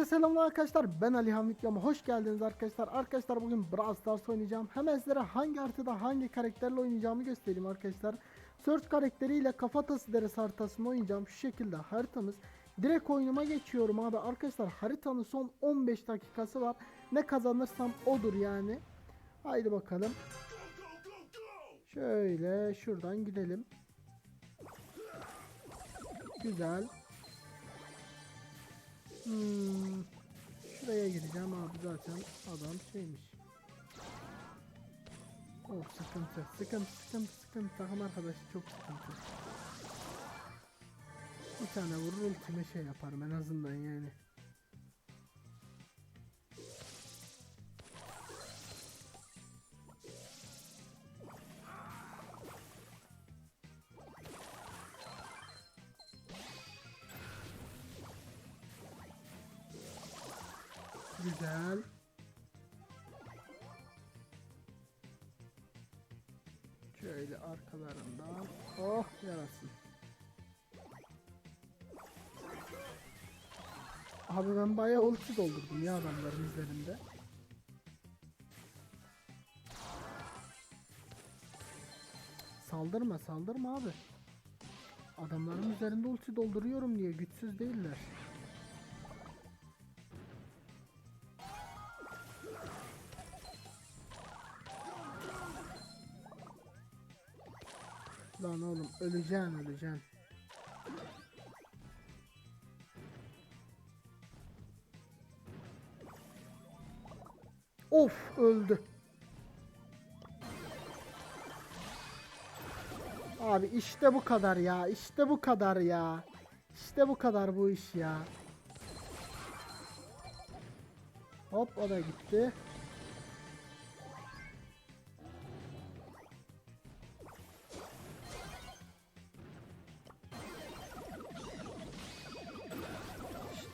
Herkese selamlar arkadaşlar. Ben Ali Hamit Yama. Hoş geldiniz arkadaşlar. Arkadaşlar bugün Brawl Stars oynayacağım. Hemen sizlere hangi haritada hangi karakterle oynayacağımı göstereyim arkadaşlar. Search karakteriyle kafatası deresi haritasında oynayacağım. Şu şekilde haritamız. Direkt oyunuma geçiyorum abi. Arkadaşlar haritanın son 15 dakikası var. Ne kazanırsam odur yani. Haydi bakalım. Şöyle şuradan gidelim. Güzel. Hmm. Şuraya gireceğim abi zaten adam şeymiş. Oh sıkıntı sıkıntı sıkıntı sıkıntı takım arkadaşı çok sıkıntı. Bir tane vurur ultime şey yaparım en azından yani. Güzel. Şöyle arkalarından. Oh yarasın. Abi ben bayağı ulti doldurdum ya adamların üzerinde. Saldırma saldırma abi. Adamların üzerinde ulti dolduruyorum diye güçsüz değiller. Lan oğlum öleceksin öleceksin. Of öldü. Abi işte bu kadar ya. işte bu kadar ya. İşte bu kadar bu iş ya. Hop o da gitti.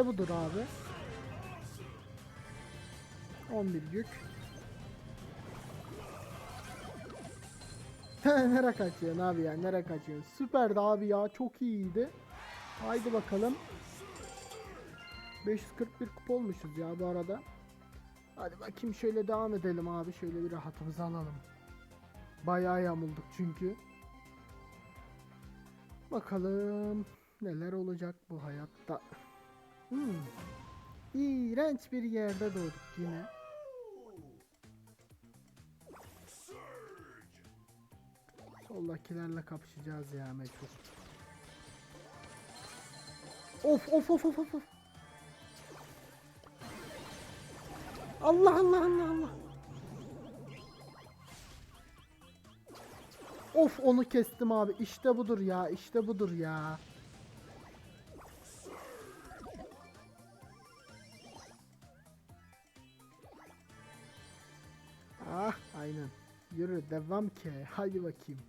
İşte budur abi. 11 yük. Nereye kaçıyorsun abi ya? Nereye kaçıyorsun? Süperdi abi ya. Çok iyiydi. Haydi bakalım. 541 kupa olmuşuz ya bu arada. Hadi bakayım şöyle devam edelim abi. Şöyle bir rahatımızı alalım. Bayağı yamulduk çünkü. Bakalım neler olacak bu hayatta. Hmm. İğrenç bir yerde doğduk yine. Soldakilerle kapışacağız ya mecbur. Of of of of of. Allah Allah Allah Allah. Of onu kestim abi. İşte budur ya. işte budur ya. Aynen. Yürü devam ki. Hadi bakayım.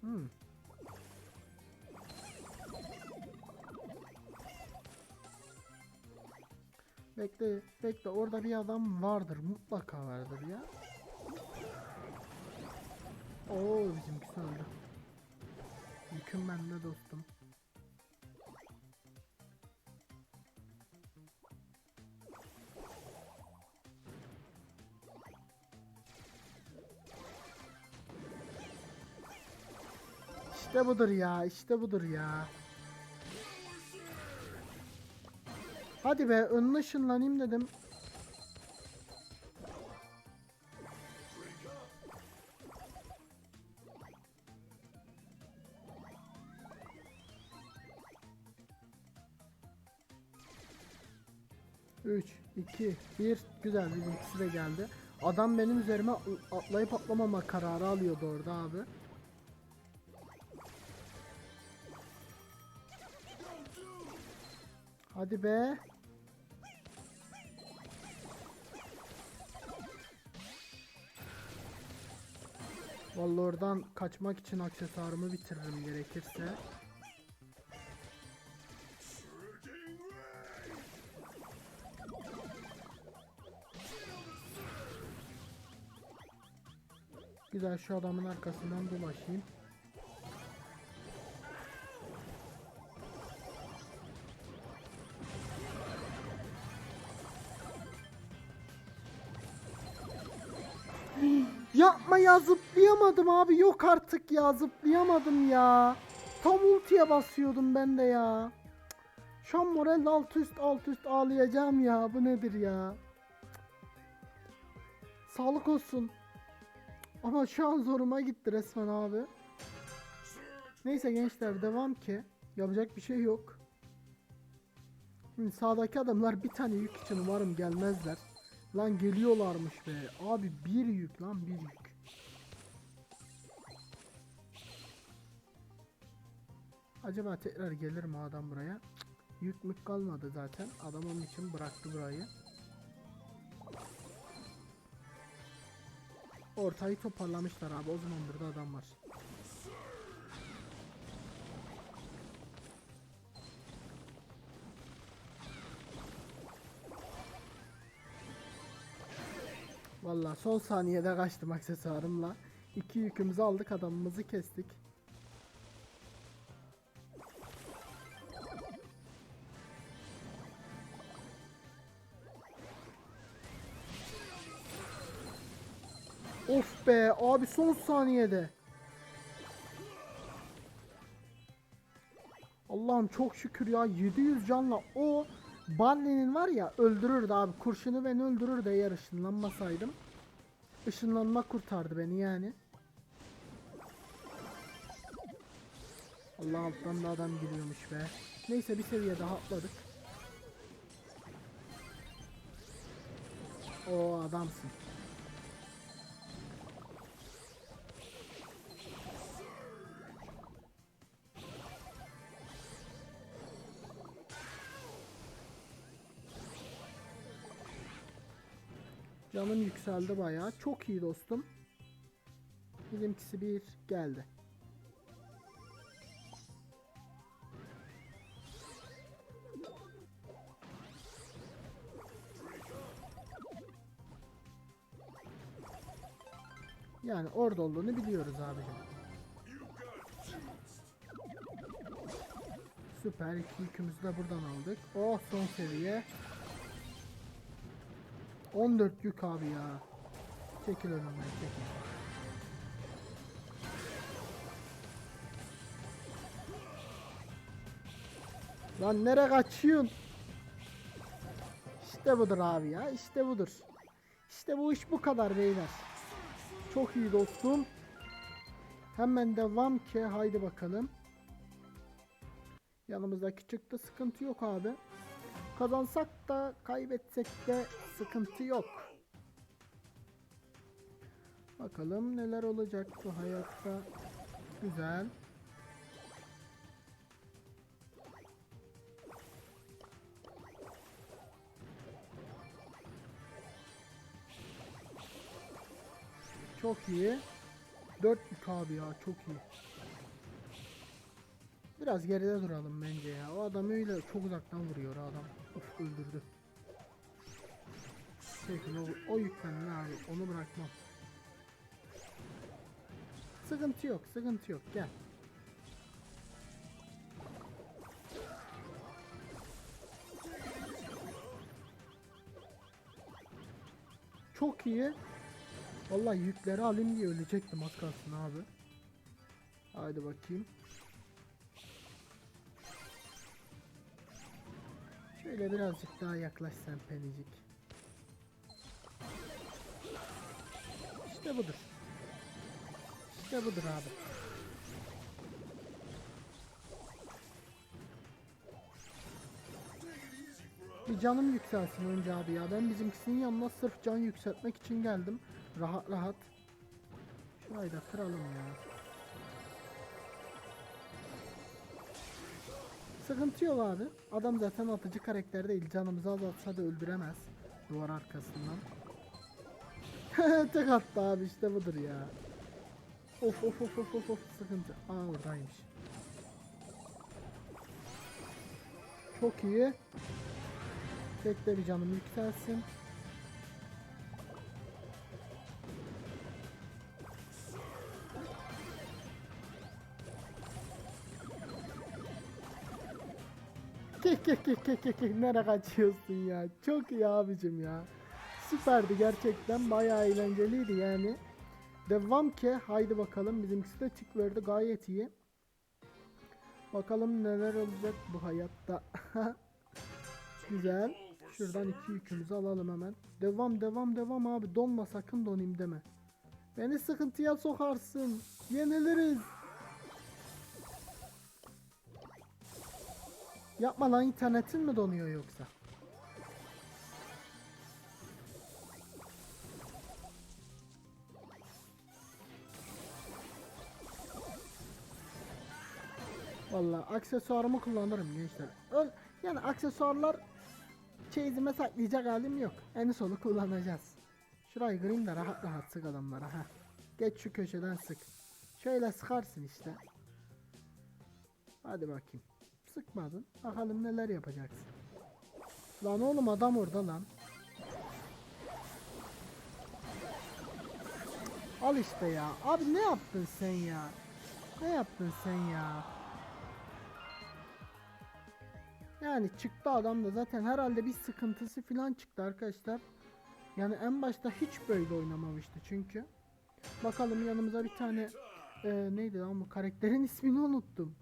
Hmm. Bekle, bekle. Orada bir adam vardır. Mutlaka vardır ya. Oo bizimkisi öldü. Yüküm bende dostum. İşte budur ya, işte budur ya. Hadi be, önüne ışınlanayım dedim. Üç, iki, bir. Güzel bizimkisi de geldi. Adam benim üzerime atlayıp atlamama kararı alıyordu orada abi. Hadi be. Vallahi oradan kaçmak için aksesuarımı bitiririm gerekirse. Güzel şu adamın arkasından dolaşayım. Zıplayamadım abi yok artık ya zıplayamadım ya. Tam ultiye basıyordum ben de ya. Cık. Şu an moral alt üst alt üst ağlayacağım ya bu nedir ya. Cık. Sağlık olsun. Ama şu an zoruma gitti resmen abi. Neyse gençler devam ki. Yapacak bir şey yok. Şimdi sağdaki adamlar bir tane yük için umarım gelmezler. Lan geliyorlarmış be. Abi bir yük lan bir yük. Acaba tekrar gelir mi adam buraya? Cık, Yük mük kalmadı zaten. Adam onun için bıraktı burayı. Ortayı toparlamışlar abi. O zaman burada adam var. Valla son saniyede kaçtım aksesuarımla. İki yükümüzü aldık adamımızı kestik. Of be abi son saniyede. Allah'ım çok şükür ya 700 canla o Barley'nin var ya öldürürdü abi kurşunu beni öldürürdü eğer ışınlanmasaydım. Işınlanma kurtardı beni yani. Allah alttan da adam geliyormuş be. Neyse bir seviye daha atladık. O adamsın. Canım yükseldi bayağı. Çok iyi dostum. Bizimkisi bir geldi. Yani orada olduğunu biliyoruz abicim. Süper. iki yükümüzü de buradan aldık. Oh son seviye. 14 yük abi ya. Çekil önümden çekil. Lan nereye kaçıyorsun? İşte budur abi ya. işte budur. İşte bu iş bu kadar beyler. Çok iyi dostum. Hemen devam ki. Haydi bakalım. Yanımızdaki çıktı. Sıkıntı yok abi. Kazansak da kaybetsek de sıkıntı yok. Bakalım neler olacak bu hayatta. Güzel. Çok iyi. 4 yük ya çok iyi. Biraz geride duralım bence ya. O adam öyle çok uzaktan vuruyor adam. Uf öldürdü. Peki o, o yükten ne abi onu bırakmam. Sıkıntı yok sıkıntı yok gel. Çok iyi. Vallahi yükleri alayım diye ölecektim az kalsın abi. Haydi bakayım. Şöyle birazcık daha yaklaşsan penicik. İşte budur. İşte budur abi. Bir canım yükselsin önce abi ya. Ben bizimkisinin yanına sırf can yükseltmek için geldim. Rahat rahat. Şurayı da kıralım ya. Sıkıntı yok abi. Adam zaten atıcı karakter değil. Canımızı azaltsa da öldüremez. Duvar arkasından. Tek attı abi işte budur ya. Of of of of of of sıkıntı. Aa oradaymış. Çok iyi. Bekle bir canım yükselsin. nereye kaçıyorsun ya? Çok iyi abicim ya. Süperdi gerçekten bayağı eğlenceliydi yani. Devam ki. Haydi bakalım. Bizimkisi de tik verdi. Gayet iyi. Bakalım neler olacak bu hayatta. Güzel. Şuradan iki yükümüzü alalım hemen. Devam devam devam abi. Donma sakın donayım deme. Beni sıkıntıya sokarsın. Yeniliriz. Yapma lan internetin mi donuyor yoksa? Vallahi aksesuarımı kullanırım gençler. Öl yani aksesuarlar çeyizime saklayacak halim yok. En sonu kullanacağız. Şurayı kırayım da rahat rahat sık adamlara ha. Geç şu köşeden sık. Şöyle sıkarsın işte. Hadi bakayım. Sıkmadın. Bakalım neler yapacaksın. Lan oğlum adam orada lan. Al işte ya. Abi ne yaptın sen ya? Ne yaptın sen ya? Yani çıktı adam da zaten herhalde bir sıkıntısı falan çıktı arkadaşlar. Yani en başta hiç böyle oynamamıştı çünkü. Bakalım yanımıza bir tane e, neydi lan bu karakterin ismini unuttum.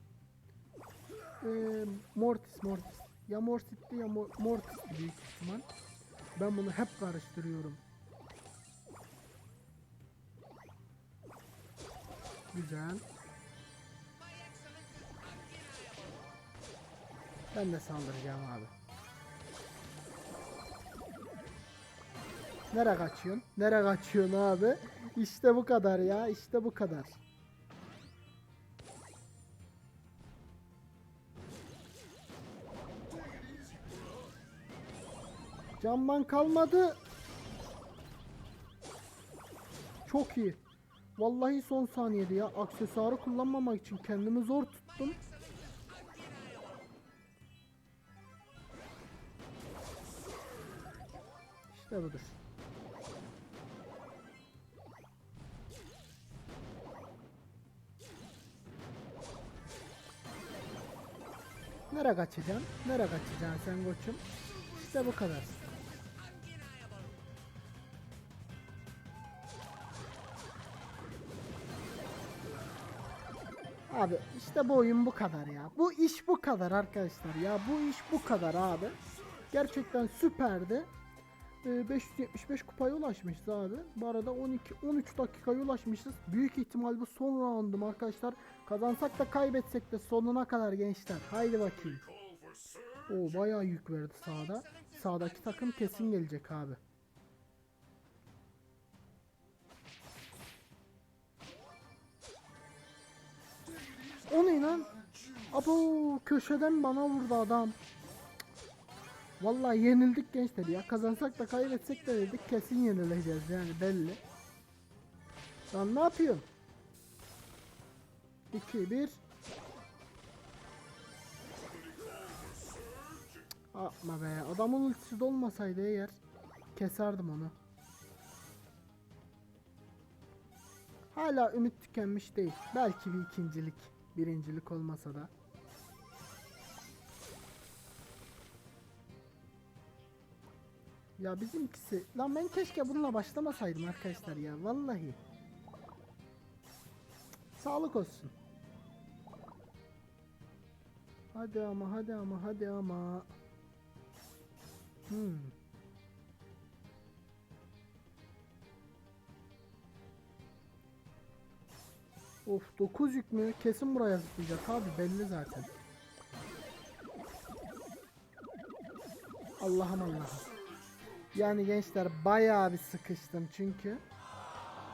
E, Mortis Mortis. Ya Mortis'ti ya Mor- Mortis'ti büyük ihtimal. Ben bunu hep karıştırıyorum. Güzel. Ben de saldıracağım abi. Nereye kaçıyorsun? Nereye kaçıyorsun abi? İşte bu kadar ya. işte bu kadar. Camdan kalmadı. Çok iyi. Vallahi son saniyede ya. Aksesuarı kullanmamak için kendimi zor tuttum. İşte budur. Nereye kaçacaksın? Nereye kaçacaksın sen koçum? İşte bu kadar. Abi işte bu oyun bu kadar ya. Bu iş bu kadar arkadaşlar ya. Bu iş bu kadar abi. Gerçekten süperdi. Ee, 575 kupaya ulaşmışız abi. Bu arada 12 13 dakikaya ulaşmışız. Büyük ihtimal bu son roundum arkadaşlar. Kazansak da kaybetsek de sonuna kadar gençler. Haydi bakayım. O bayağı yük verdi sağda. Sağdaki takım kesin gelecek abi. O ne lan? Abo köşeden bana vurdu adam. Vallahi yenildik gençler ya. Kazansak da kaybetsek de dedik kesin yenileceğiz yani belli. Lan ne yapıyorsun? 2 1 Yapma be. Adamın ultisi de olmasaydı eğer keserdim onu. Hala ümit tükenmiş değil. Belki bir ikincilik, birincilik olmasa da. Ya bizimkisi lan ben keşke bununla başlamasaydım arkadaşlar ya vallahi. Sağlık olsun. Hadi ama hadi ama hadi ama. Hmm. Of 9 yük mü? Kesin buraya zıplayacak abi belli zaten. Allah'ım Allah'ım. Yani gençler bayağı bir sıkıştım çünkü.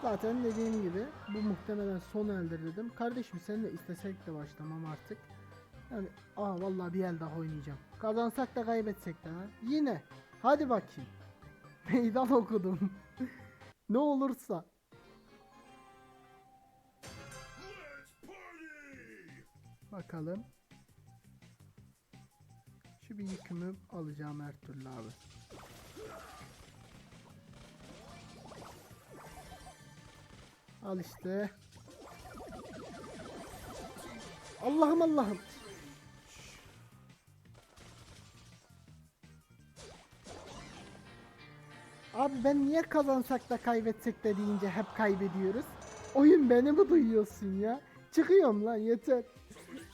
Zaten dediğim gibi bu muhtemelen son eldir dedim. Kardeşim sen de istesek de başlamam artık. Yani aa vallahi bir el daha oynayacağım. Kazansak da kaybetsek de ha. Yine. Hadi bakayım. Meydan okudum. ne olursa. Bakalım. Şu bir yükümü alacağım her türlü abi. Al işte. Allah'ım Allah'ım. Abi ben niye kazansak da kaybetsek de deyince hep kaybediyoruz? oyun beni mi duyuyorsun ya? Çıkıyorum lan yeter.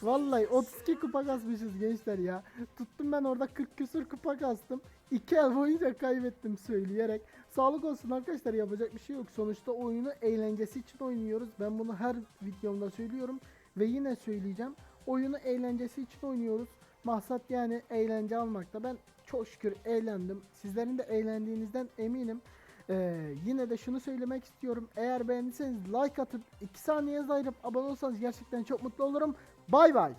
Vallahi 32 kupa kasmışız gençler ya. Tuttum ben orada 40 küsür kupa kastım. 2 el boyunca kaybettim söyleyerek. Sağlık olsun arkadaşlar yapacak bir şey yok. Sonuçta oyunu eğlencesi için oynuyoruz. Ben bunu her videomda söylüyorum. Ve yine söyleyeceğim. Oyunu eğlencesi için oynuyoruz. Maksat yani eğlence almakta. Ben çok şükür eğlendim. Sizlerin de eğlendiğinizden eminim. Ee, yine de şunu söylemek istiyorum. Eğer beğendiyseniz like atıp 2 saniye ayırıp abone olsanız gerçekten çok mutlu olurum. Bay bay.